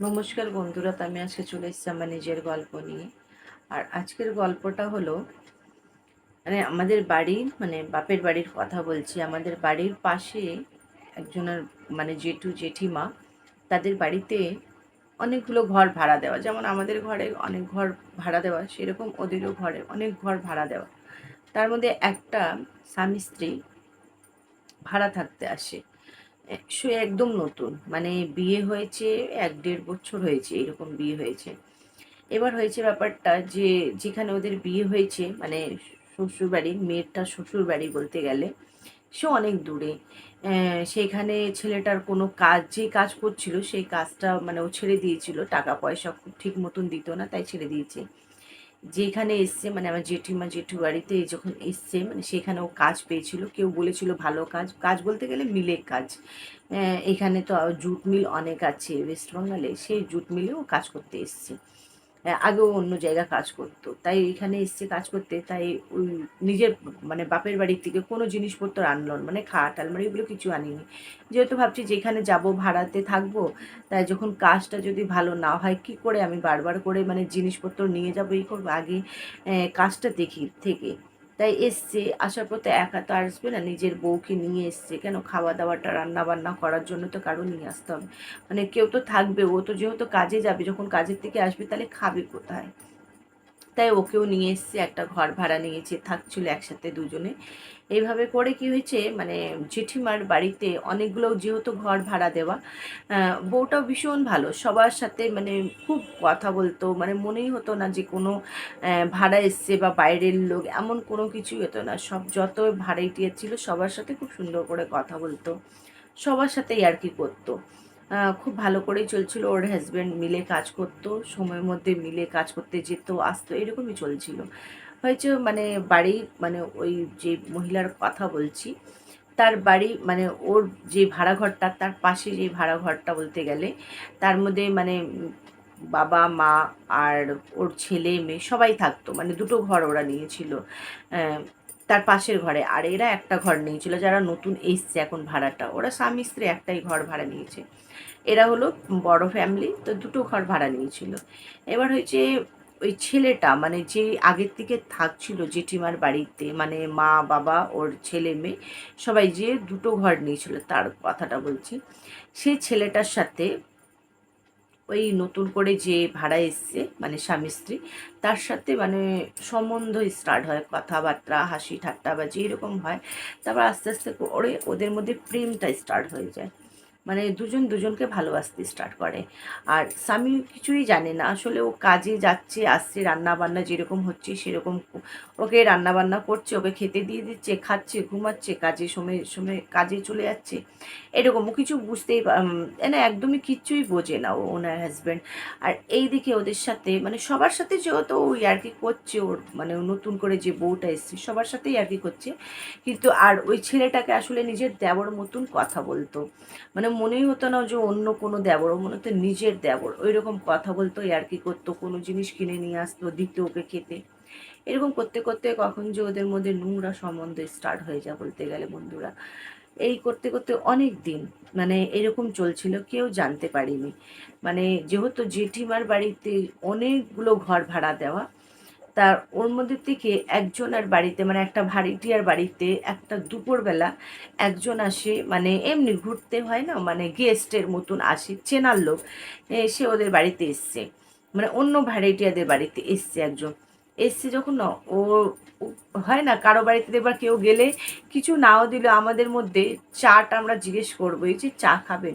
নমস্কার বন্ধুরা, আমি আজকে চলে এসেছি আমার নিজের গল্প নিয়ে। আর আজকের গল্পটা হলো মানে আমাদের বাড়ি মানে বাপের বাড়ির কথা বলছি। আমাদের বাড়ির পাশে একজনের মানে জেঠু, জেঠিমা, তাদের বাড়িতে অনেকগুলো ঘর ভাড়া দেওয়া। যেমন আমাদের ঘরে অনেক ঘর ভাড়া দেওয়া, সেরকম ওদেরও ঘরে অনেক ঘর ভাড়া দেওয়া। তার মধ্যে একটা স্বামী স্ত্রী ভাড়া থাকতে আসে। সে একদম নতুন। মানে বিয়ে হয়েছে, এক দেড় বছর হয়েছে, এরকম বিয়ে হয়েছে। এবার হয়েছে ব্যাপারটা যে, যেখানে ওদের বিয়ে হয়েছে মানে শ্বশুর বাড়ি মেয়েরটা শ্বশুর বাড়ি বলতে গেলে, সে অনেক দূরে। সেখানে ছেলেটার কোনো কাজ, যে কাজ করছিল, সেই কাজটা মানে ও ছেড়ে দিয়েছিল। টাকা পয়সা ঠিক মতন দিত না, তাই ছেড়ে দিয়েছে। যেখানে এসছে মানে আমার জেঠিমা জেঠু বাড়িতে যখন এসছে মানে সেখানেও কাজ পেয়েছিল। কেউ বলেছিল ভালো কাজ। কাজ বলতে গেলে মিলের কাজ। এখানে তো জুট মিল অনেক আছে, ওয়েস্ট বেঙ্গলে। সেই জুট মিলেও কাজ করতে এসছে। আগেও অন্য জায়গা কাজ করতো। তাই এখানে এসছে কাজ করতে, তাই ওই নিজের মানে বাপের বাড়ির থেকে কোনো জিনিসপত্র আনলো মানে খাট, আলমারি এগুলো কিছু আনিনি। যেহেতু ভাবছি যেখানে যাব, ভাড়াতে থাকব, তাই যখন কাজটা যদি ভালো না হয়, কি করে আমি বারবার করে মানে জিনিসপত্র নিয়ে যাব এই করব আগে কাজটা দেখি থেকে। তাই এসছে, আসার পর তো একা তো আসবে না, নিজের বউকে নিয়ে এসছে। কেন? খাওয়া দাওয়াটা রান্না বান্না করার জন্য তো কারও নিয়ে আসতে হবে। মানে কেউ তো থাকবে, ও তো যেহেতু কাজে যাবে, যখন কাজের থেকে আসবে, তাহলে খাবে কোথায়? তাই ওকেও নিয়ে এসছে, একটা ঘর ভাড়া নিয়েছে, থাকছিল একসাথে দুজনে। এইভাবে করে কি হয়েছে মানে জেঠিমার বাড়িতে অনেকগুলো যেহেতু ঘর ভাড়া দেওয়া বউটাও ভীষণ ভালো। সবার সাথে মানে খুব কথা বলতো মানে মনেই হতো না যে কোনো ভাড়া এসছে বা বাইরের লোক, এমন কোনো কিছুই হতো না। সব যত ভাড়াইটিয়া ছিল, সবার সাথে খুব সুন্দর করে কথা বলতো। সবার সাথেই আর কি করতো। খুব ভালো করেই চলছিল। ওর হাজব্যান্ড মিলে কাজ করতো, সময়ের মধ্যে মিলে কাজ করতে যেত, আসতো, এরকমই চলছিল। হয়েছে মানে বাড়ি মানে ওই যে মহিলার কথা বলছি, তার বাড়ি মানে ওর যে ভাড়া ঘরটা তার পাশে যে ভাড়া ঘরটা বলতে গেলে, তার মধ্যে মানে বাবা, মা আর ওর ছেলে, মেয়ে সবাই থাকতো। মানে দুটো ঘর ওরা নিয়েছিল। তার পাশের ঘরে। আর এরা একটা ঘর নিয়েছিল যারা নতুন এসছে এখন ভাড়াটা। ওরা স্বামী স্ত্রী একটাই ঘর ভাড়া নিয়েছে। এরা হলো বড় ফ্যামিলি তো দুটো ঘর ভাড়া নিয়েছিল। এবার হয়েছে ওই ছেলেটা মানে যে আগের থেকে থাকছিল জেঠিমার বাড়িতে মানে মা, বাবা, ওর ছেলে, মেয়ে, সবাই যে দুটো ঘর নিয়েছিল, তার কথাটা বলছি। সেই ছেলেটার সাথে ওই নতুন করে যে ভাড়া এসছে মানে স্বামী স্ত্রী, তার সাথে মানে সম্বন্ধ স্টার্ট হয়, কথাবার্তা, হাসি ঠাট্টা বা যেরকম হয়, তারপর আস্তে আস্তে করে ওদের মধ্যে প্রেমটা স্টার্ট হয়ে যায়। মানে দুজন দুজনকে ভালোবাসতে স্টার্ট করে। আর স্বামী কিছুই জানে না। আসলে ও কাজে যাচ্ছে, আসছে রান্না বান্না যেরকম হচ্ছে সেরকম ওকে রান্না বান্না করছে, ওকে খেতে দিয়ে দিচ্ছে, খাচ্ছে, ঘুমাচ্ছে, কাজে সময় সময়, কাজে চলে যাচ্ছে। এরকম ও কিছু বুঝতেই না একদমই কিচ্ছুই বোঝে না ও ওনার হাজব্যান্ড আর এই দিকে ওদের সাথে মানে সবার সাথে যেহেতু ও ইয়ার্কি করছে, ওর মানে নতুন করে যে বউটা এসছে, সবার সাথেই ইয়ার্কি করছে। কিন্তু আর ওই ছেলেটাকে আসলে নিজের দেবর মতন কথা বলতো। মানে মনেই হতো না যে অন্য কোনো দেবর মনে হতো নিজের দেবর। ওই রকম কথা বলতো আর কি করতো, কোনো জিনিস কিনে নিয়ে আসতো, দিত ওকে খেতে। এরকম করতে করতে কখন যে ওদের মধ্যে নোংরা সম্বন্ধ স্টার্ট হয়ে যায় বলতে গেলে বন্ধুরা। এই করতে করতে অনেক দিন মানে এরকম চলছিল, কেউ জানতে পারিনি। মানে যেহেতু জেঠিমার বাড়িতে অনেকগুলো ঘর ভাড়া দেওয়া তার ওর মধ্যে থেকে একজনের বাড়িতে মানে একটা ভাড়িটিয়ার বাড়িতে একটা দুপুরবেলা একজন আসে মানে এমনি ঘুরতে হয় না মানে গেস্টের মতন আসে, চেনার লোক। সে ওদের বাড়িতে এসছে। মানে অন্য ভাড়িটিয়াদের বাড়িতে এসছে একজন। এসছে যখন ও হয় না, কারও বাড়িতে এবার কেউ গেলে কিছু নাও দিলে, আমাদের মধ্যে চাটা আমরা জিজ্ঞেস করব, এই যে চা খাবেন।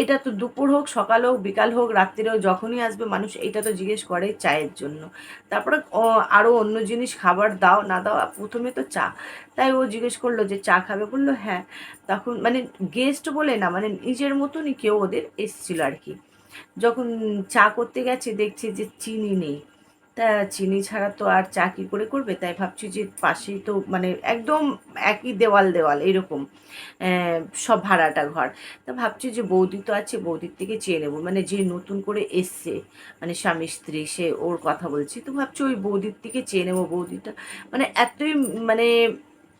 এটা তো দুপুর হোক, সকাল হোক, বিকাল হোক রাত্রিরেও যখনই আসবে মানুষ এটা তো জিজ্ঞেস করে চায়ের জন্য। তারপরে আরও অন্য জিনিস খাবার দাও, না দাও, প্রথমে তো চা। তাই ও জিজ্ঞেস করল যে চা খাবে? বলল হ্যাঁ। তখন মানে গেস্ট বলে না মানে নিজের মতনই কেউ ওদের এসছিল আর কি। যখন চা করতে গেছে, দেখছে যে চিনি নেই। তা চিনি ছাড়া তো আর চা কী করে করবে? তাই ভাবছি যে পাশেই তো মানে একদম একই দেওয়াল দেওয়াল, এরকম সব ভাড়াটা ঘর। তা ভাবছি যে বৌদি তো আছে, বৌদির থেকে চেয়ে নেব। মানে যে নতুন করে এসছে মানে স্বামী স্ত্রী, সে ওর কথা বলছি। তো ভাবছি ওই বৌদির থেকে চেয়ে নেব। বৌদিটা মানে এতই মানে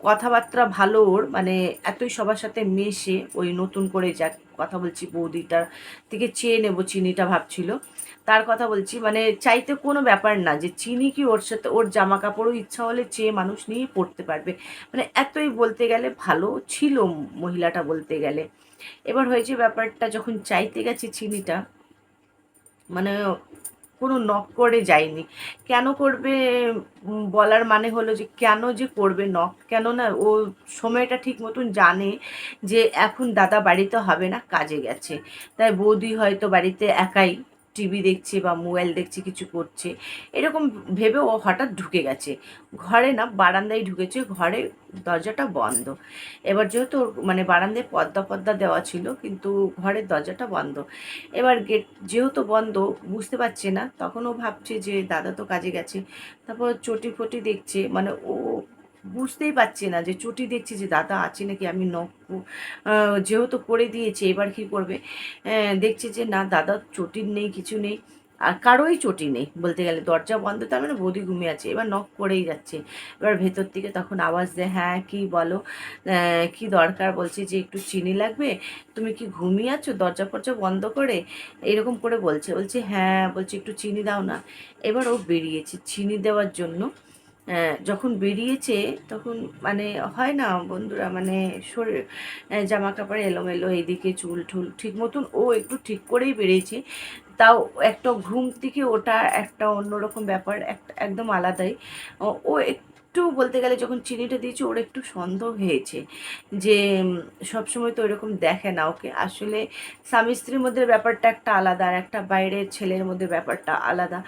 কথাবার্তা ভালো ওর মানে এতই সবার সাথে মেশে ওই নতুন করে যা কথা বলছি বৌদিটার থেকে চেয়ে নেব চিনিটা ভাবছিল। তার কথা বলছি মানে চাইতে কোনো ব্যাপার না যে চিনি কি ওর সাথে, ওর জামা কাপড়ও ইচ্ছা হলে চেয়ে মানুষ নিয়ে পড়তে পারবে। মানে এতই বলতে গেলে ভালো ছিল মহিলাটা বলতে গেলে। এবার হয়েছে ব্যাপারটা যখন চাইতে গেছে চিনিটা মানে কোনো নক করে যায়নি। কেন করবে? বলার মানে হলো যে, কেন যে করবে নক কেন না ও সময়টা ঠিক মতন জানে যে, এখন দাদা বাড়িতে হবে না, কাজে গেছে। তাই বৌদি হয়তো বাড়িতে একাই টিভি দেখছে বা মোবাইল দেখছে, কিছু করছে। এরকম ভেবে ও হঠাৎ ঢুকে গেছে। ঘরে না, বারান্দায় ঢুকেছে, ঘরে দরজাটা বন্ধ। এবার যেহেতু মানে বারান্দায় পদ্মা পদ্মা দেওয়া ছিল, কিন্তু ঘরের দরজাটা বন্ধ। এবার গেট যেহেতু বন্ধ, বুঝতে পারছে না, তখন ও ভাবছে যে, দাদা তো কাজে গেছে। তারপর চটি ফটি দেখছে মানে ও বুঝতেই পারছি না যে চটি দেখছি যে দাদা আছে নাকি, আমি নখ যেহেতু করে দিয়েছে, এবার কি করবে? দেখছি যে না, দাদা চটির নেই, কিছু নেই, আর কারোই চটি নেই বলতে গেলে। দরজা বন্ধ, তার মানে বৌদি ঘুমিয়ে আছে, এবার নখ করেই যাচ্ছে। এবার ভেতর থেকে তখন আওয়াজ দেয় হ্যাঁ কি বলো? কি দরকার? বলছে যে, একটু চিনি লাগবে? তুমি কি ঘুমিয়ে আছো? দরজা ফরজা বন্ধ করে? এরকম করে বলছে। বলছে হ্যাঁ বলছে একটু চিনি দাও না। এবার ও বেরিয়েছে চিনি দেওয়ার জন্য। যখন বেরিয়েছে, তখন মানে হয় না বন্ধুরা মানে শরীর জামা কাপড় এলোমেলো এদিকে চুল ঠুল, ঠিক মতন ও একটু ঠিক করেই বেরিয়েছে। তাও একটা ঘুম থেকে ওটা একটা অন্যরকম ব্যাপার, একটা একদম আলাদাই। ও একটু বলতে গেলে যখন চিনিটা দিয়েছি, ওর একটু সন্দেহ হয়েছে যে সবসময় তো ওইরকম দেখে না। ওকে আসলে স্বামী স্ত্রীর মধ্যে ব্যাপারটা একটা আলাদা আর একটা বাইরের ছেলের মধ্যে ব্যাপারটা আলাদা।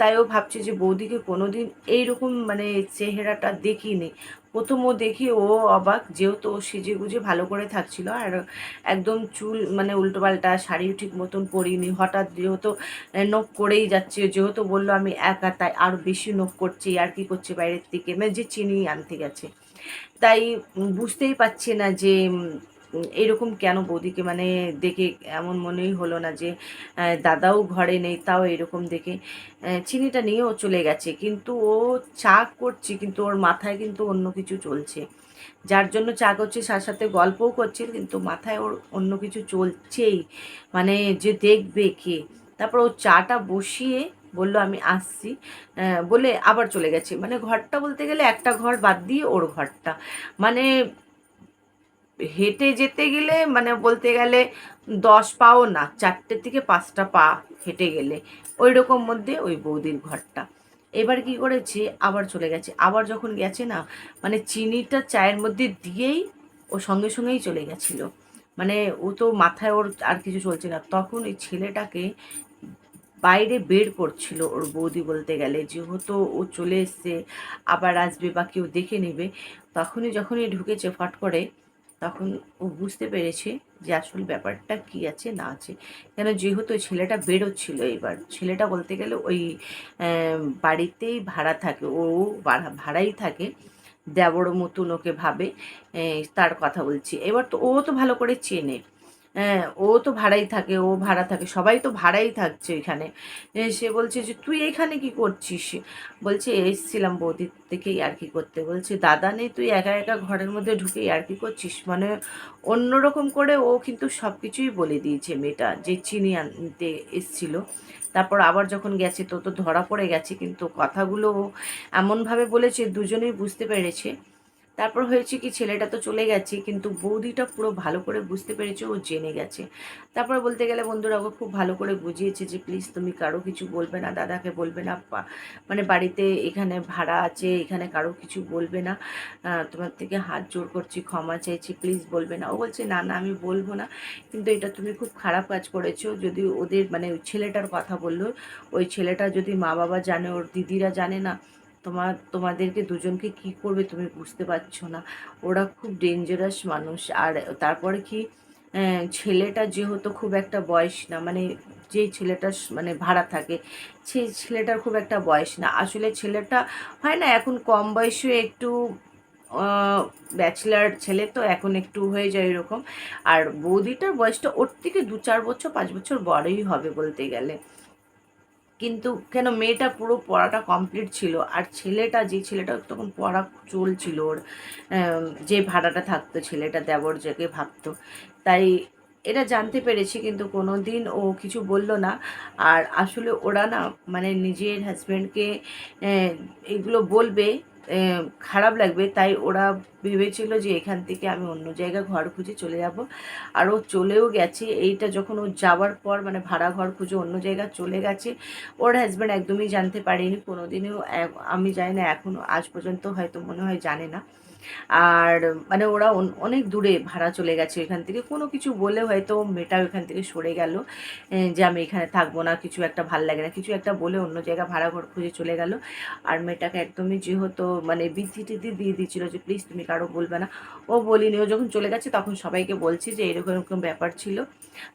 তাই ও ভাবছে যে বৌদিকে কোনোদিন এইরকম মানে চেহারাটা দেখিনি। প্রথম ও দেখি ও অবাক, যেহেতু ও সেজে গুজে ভালো করে থাকছিল আর একদম চুল মানে উল্টোপাল্টা শাড়িও ঠিক মতন পরিনি। হঠাৎ যেহেতু নখ করেই যাচ্ছে, যেহেতু বলল আমি একা, তাই আরও বেশি নখ করছি, আর কি করছে বাইরের দিকে? মানে যে চিনি আনতে গেছে। তাই বুঝতেই পারছি না যে এরকম কেন বৌদিকে? মানে দেখে এমন মনেই হলো না যে দাদাও ঘরে নেই, তাও এরকম দেখে চিনিটা নিয়েও চলে গেছে। কিন্তু ও চা করছে, কিন্তু ওর মাথায় কিন্তু অন্য কিছু চলছে। যার জন্য চা করছে তার সাথে গল্পও করছে, কিন্তু মাথায় ওর অন্য কিছু চলছেই। মানে যে দেখবে কে? তারপর ও চাটা বসিয়ে বলল, আমি আসছি। বলে আবার চলে গেছে। মানে ঘরটা বলতে গেলে একটা ঘর বাদ দিয়ে ওর ঘরটা। মানে হেঁটে যেতে গেলে মানে বলতে গেলে দশ পাও না, চারটে থেকে পাঁচটা পা হেঁটে গেলে। ওই রকম মধ্যে ওই বৌদির ঘরটা। এবার কি করেছে, আবার চলে গেছে। আবার যখন গেছে না মানে চিনিটা চায়ের মধ্যে দিয়েই ও সঙ্গে সঙ্গেই চলে গেছিল। মানে ও তো মাথায় ওর আর কিছু চলছে না। তখন ওই ছেলেটাকে বাইরে বের করছিল ওর বৌদি বলতে গেলে। যেহেতু ও চলে এসছে, আবার আসবে বা কেউ দেখে নেবে, তখনই যখনই ঢুকেছে ফট করে তখন ও বুঝতে পেরেছে যে আসল ব্যাপারটা কি আছে, না আছে। কেন যেহেতু ছেলেটা বেরোচ্ছিল এবার। ছেলেটা বলতে গেলে ওই বাড়িতেই ভাড়া থাকে। ও ভাড়া, ভাড়াই থাকে। দেবর মতন ওকে ভাবে। তার কথা বলছি। এবার তো ও তো ভালো করে চেনে। হ্যাঁ ও তো ভাড়াই থাকে, ও ভাড়া থাকে, সবাই তো ভাড়াই থাকছে এখানে। সে বলছে যে, তুই এখানে কি করছিস? বলছে, এসছিলাম বৌদির থেকেই আর কি করতে। বলছে, দাদা নেই, তুই একা একা ঘরের মধ্যে ঢুকে আর কি করছিস? মানে অন্যরকম করে ও কিন্তু সব কিছুই বলে দিয়েছে মেয়েটা, যে চিনি আনতে এসছিল। তারপর আবার যখন গেছে, তো তো ধরা পড়ে গেছে, কিন্তু কথাগুলো এমনভাবে বলেছে, দুজনেই বুঝতে পেরেছে। তারপর হয়েছে কি, ছেলেটা তো চলে গেছে, কিন্তু বৌদিটা পুরো ভালো করে বুঝতে পেরেছে, ও জেনে গেছে। তারপর বলতে গেলে বন্ধুরা ওকে খুব ভালো করে বুঝিয়েছে যে, প্লিজ তুমি কারও কিছু বলবে না, দাদাকে বলবে না মানে বাড়িতে এখানে ভাড়া আছে, এখানে কারও কিছু বলবে না তোমার থেকে হাত জোর করছি, ক্ষমা চাইছি, প্লিজ বলবে না। ও বলছে, না না, আমি বলব না, কিন্তু এটা তুমি খুব খারাপ কাজ করেছ, যদি ওদের মানে ওই ছেলেটার কথা বলল, ওই ছেলেটা যদি মা বাবা জানে, ওর দিদিরা জানে না তোমার, তোমাদেরকে দুজনকে কি করবে তুমি বুঝতে পারছ না। ওরা খুব ডেঞ্জারাস মানুষ। আর তারপরে কি ছেলেটা যেহেতু খুব একটা বয়স না মানে যে ছেলেটা মানে ভাড়া থাকে সেই ছেলেটার খুব একটা বয়স না। আসলে ছেলেটা হয় না, এখন কম বয়সে একটু ব্যাচেলার ছেলে তো, এখন একটু হয়ে যায় এরকম। আর বৌদিটার বয়সটা ওর থেকে দু চার বছর, পাঁচ বছর বড়ই হবে বলতে গেলে। কিন্তু কেন মেয়েটা পুরো পড়াটা কমপ্লিট ছিল। আর ছেলেটা, যে ছেলেটা তখন পড়া চলছিল ওর যে ভাড়াটা থাকতো ছেলেটা দেবর যাকে ভাবতো। তাই এটা জানতে পেরেছি কিন্তু কোনো দিন ও কিছু বলল না। আর আসলে ওরা না মানে নিজের হাজব্যান্ডকে এগুলো বলবে খারাপ লাগবে। তাই ওরা ভেবেছিল যে এখান থেকে আমি অন্য জায়গায় ঘর খুঁজে চলে যাব। আর ও চলেও গেছে। এইটা যখন ও যাওয়ার পর মানে ভাড়া ঘর খুঁজে অন্য জায়গায় চলে গেছে, ওর হাজব্যান্ড একদমই জানতে পারেনি। কোনোদিনও আমি জানি না এখনও আজ পর্যন্ত হয়তো মনে হয় জানে না। আর মানে ওরা অনেক দূরে ভাড়া চলে গেছে এখান থেকে। কোনো কিছু বলে হয়তো মেয়েটা ওখান থেকে সরে গেল যে আমি এখানে থাকব না, কিছু একটা ভালো লাগে না, কিছু একটা বলে অন্য জায়গা ভাড়া ঘর খুঁজে চলে গেল। আর মেয়েটাকে একদমই যেহেতু মানে টিধি দিয়ে দিচ্ছিল যে, প্লিজ তুমি কারও বলবে না। ও বলিনি। ও যখন চলে গেছে, তখন সবাইকে বলছি যে, এরকম এরকম ব্যাপার ছিল।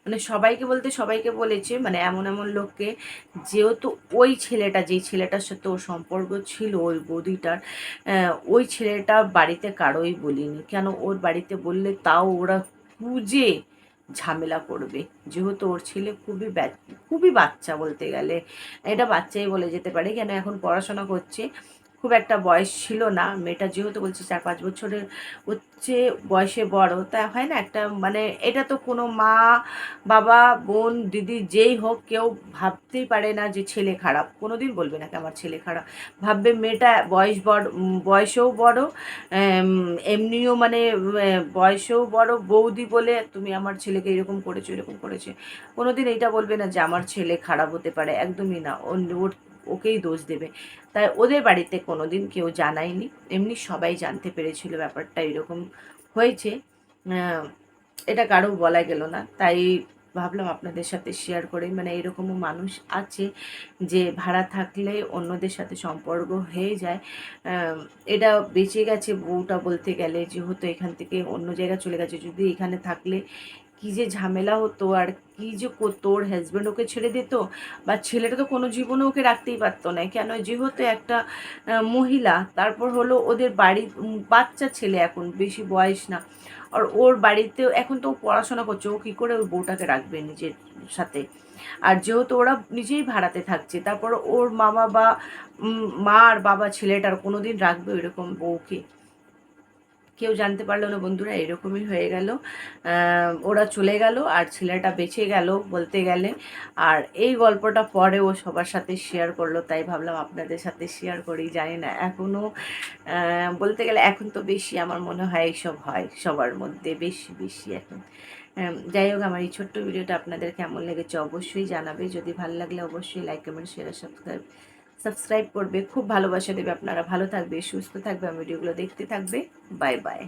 মানে সবাইকে বলতে সবাইকে বলেছে মানে এমন এমন লোককে, যেহেতু ওই ছেলেটা, যেই ছেলেটার সাথে ওর সম্পর্ক ছিল, ওই বৌদিটার ওই ছেলেটা বাড়িতে কারোই বলিনি। কেন ওর বাড়িতে বললে তাও ওরা খুঁজে ঝামেলা করবে। যেহেতু ওর ছেলে খুবই খুবই বাচ্চা বলতে গেলে। এটা বাচ্চাই বলে যেতে পারে। কেন এখন পড়াশোনা করছে। খুব একটা বয়স ছিল না। মেয়েটা যেহেতু বলছে চার পাঁচ বছরের হচ্ছে বয়সে বড়, তা হয় না একটা মানে এটা তো কোনো মা, বাবা, বোন, দিদি যেই হোক কেউ ভাবতেই পারে না যে ছেলে খারাপ। কোনো দিন বলবে না আমার ছেলে খারাপ। ভাববে মেয়েটা বয়স বড়, বয়সেও বড় এমনিও মানে বয়সেও বড়, বৌদি বলে তুমি আমার ছেলেকে এরকম করেছ, এরকম করেছে। কোনো দিন এইটা বলবে না যে আমার ছেলে খারাপ হতে পারে। একদমই না। ওর ওকেই দোষ দেবে। তাই ওদের বাড়িতে কোনো দিন কেউ জানায়নি। এমনি সবাই জানতে পেরেছিল ব্যাপারটা এরকম হয়েছে। এটা কারও বলা গেল না। তাই ভাবলাম আপনাদের সাথে শেয়ার করে। মানে এরকমও মানুষ আছে যে ভাড়া থাকলে অন্যদের সাথে সম্পর্ক হয়ে যায়। এটা বেঁচে গেছে বউটা বলতে গেলে। যেহেতু এখান থেকে অন্য জায়গায় চলে গেছে। যদি এখানে থাকলে কী যে ঝামেলা হতো আর কী যে করতো ওর ওকে ছেড়ে দিত বা ছেলেটা তো কোনো জীবনে ওকে রাখতেই পারতো না। কেন? যেহেতু একটা মহিলা তারপর হলো ওদের বাড়ি উম, বাচ্চা ছেলে এখন বেশি বয়স না। আর ওর বাড়িতেও এখন তো পড়াশোনা করছে ও কী করে ওই বউটাকে রাখবে নিজের সাথে? আর যেহেতু ওরা নিজেই ভাড়াতে থাকছে তারপর ওর মামা বা মা আর বাবা ছেলেটার কোনো দিন রাখবে এরকম বউকে। কেউ জানতে পারল না, বন্ধুরা, এরকমই হয়ে গেল। ওরা চলে গেল আর ছেলেটা বেঁচে গেল বলতে গেলে। আর এই গল্পটা পরে ও সবার সাথে শেয়ার করল, তাই ভাবলাম আপনাদের সাথে শেয়ার করি, জানি না এখনও বলতে গেলে এখন তো বেশি আমার মনে হয় এইসব হয় সবার মধ্যে, বেশি বেশি এখন। যাই হোক, আমার এই ছোট্ট ভিডিওটা আপনাদের কেমন লেগেছে অবশ্যই জানাবে, যদি ভালো লাগলে অবশ্যই like comment share subscribe subscribe করবে। খুব ভালোবাসা দেবে আপনারা। ভালো থাকবে, সুস্থ থাকবে, আমার ভিডিওগুলো দেখতে থাকবে। Bye bye.